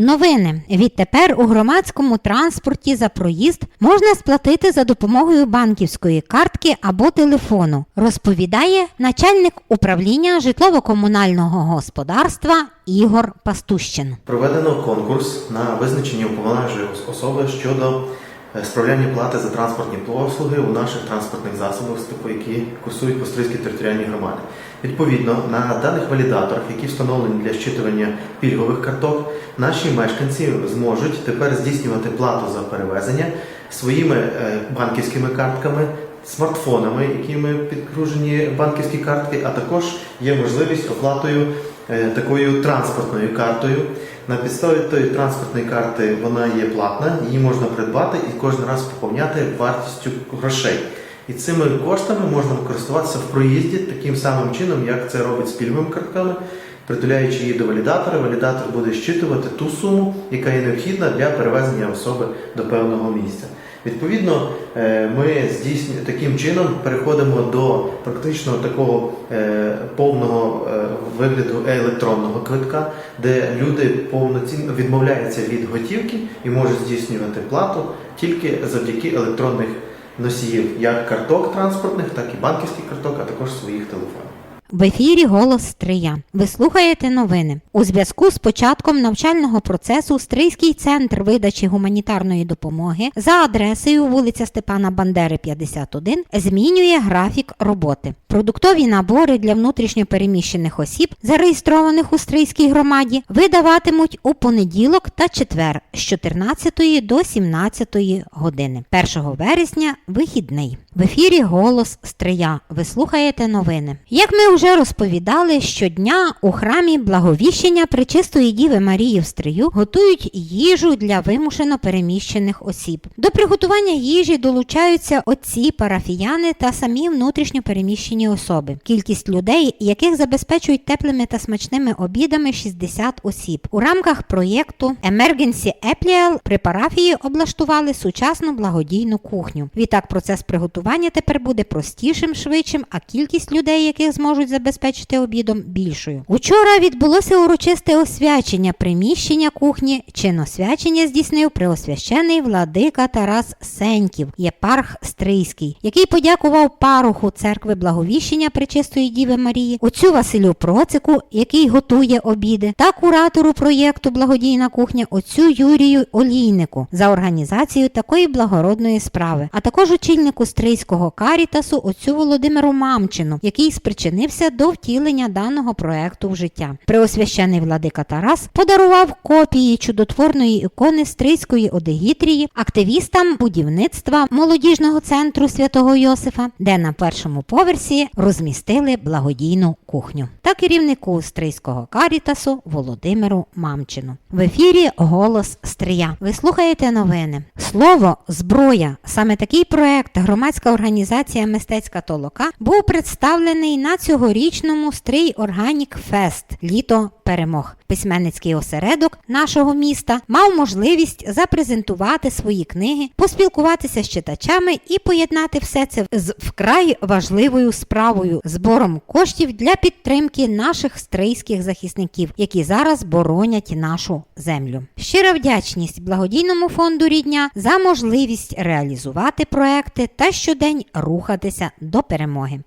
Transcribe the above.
Новини відтепер у громадському транспорті за проїзд можна сплатити за допомогою банківської картки або телефону, розповідає начальник управління житлово-комунального господарства Ігор Пастущин. Проведено конкурс на визначення уповноваженої особи щодо справляння плати за транспортні послуги у наших транспортних засобах, які курсують по Стрийській територіальній громаді. Відповідно, на даних валідаторах, які встановлені для щитування пільгових карток, наші мешканці зможуть тепер здійснювати плату за перевезення своїми е, банківськими картками. Смартфонами, якими підкружені банківські картки, а також є можливість оплатою такою транспортною картою. На підставі тої транспортної карти вона є платна, її можна придбати і кожен раз поповняти вартістю грошей. І цими коштами можна користуватися в проїзді таким самим чином, як це робить з пільговими картками. Притуляючи її до валідатора, валідатор буде щитувати ту суму, яка є необхідна для перевезення особи до певного місця. Відповідно, е, ми здійснюємо таким чином переходимо до практично такого е, повного е, вигляду електронного квитка, де люди повноцінно відмовляються від готівки і можуть здійснювати плату тільки завдяки електронних носіїв, як карток транспортних, так і банківських карток, а також своїх телефонів. В ефірі Голос Стрия. Ви слухаєте новини. У зв'язку з початком навчального процесу Стрийський центр видачі гуманітарної допомоги за адресою вулиця Степана Бандери, 51 змінює графік роботи. Продуктові набори для внутрішньопереміщених осіб, зареєстрованих у Стрийській громаді, видаватимуть у понеділок та четвер з 14 до 17 години. 1 вересня вихідний. В ефірі Голос Стрия. Ви слухаєте новини. Як ми вже розповідали, щодня у храмі Благовіщення Пречистої Діви Марії в Стрию готують їжу для вимушено переміщених осіб. До приготування їжі долучаються отці, парафіяни та самі внутрішньо переміщені особи. Кількість людей, яких забезпечують теплими та смачними обідами 60 осіб. У рамках проєкту Emergency Eplial при парафії облаштували сучасну благодійну кухню. Відтак процес приготування тепер буде простішим, швидшим, а кількість людей, яких зможуть забезпечити обідом, більшою. Учора відбулося урочисте освячення приміщення кухні. Чин освячення здійснив преосвящений владика Тарас Сеньків, єпарх Стрийський, який подякував пароху церкви Благовіщення Пречистої Діви Марії, отцю Василю Процику, який готує обіди, та куратору проєкту Благодійна кухня отцю Юрію Олійнику за організацію такої благородної справи, а також очільнику Стрийського карітасу отцю Володимиру Мамчину, який спричинився до втілення даного проекту в життя. Преосвящений владика Тарас подарував копії чудотворної ікони Стрийської Одегітрії активістам будівництва молодіжного центру святого Йосифа, де на першому поверсі розмістили благодійну кухню та керівнику Стрийського карітасу Володимиру Мамчину. В ефірі Голос Стрия. Ви слухаєте новини. Слово зброя. Саме такий проект громадська організація Мистецька толока був представлений на цьогорічному Стрий Органік Фест Літо перемог. Письменницький осередок нашого міста мав можливість запрезентувати свої книги, поспілкуватися з читачами і поєднати все це з вкрай важливою справою збором коштів для підтримки наших стрийських захисників, які зараз боронять нашу землю. Щира вдячність благодійному фонду Рідня за можливість реалізувати проекти та щодень рухатися до перемоги.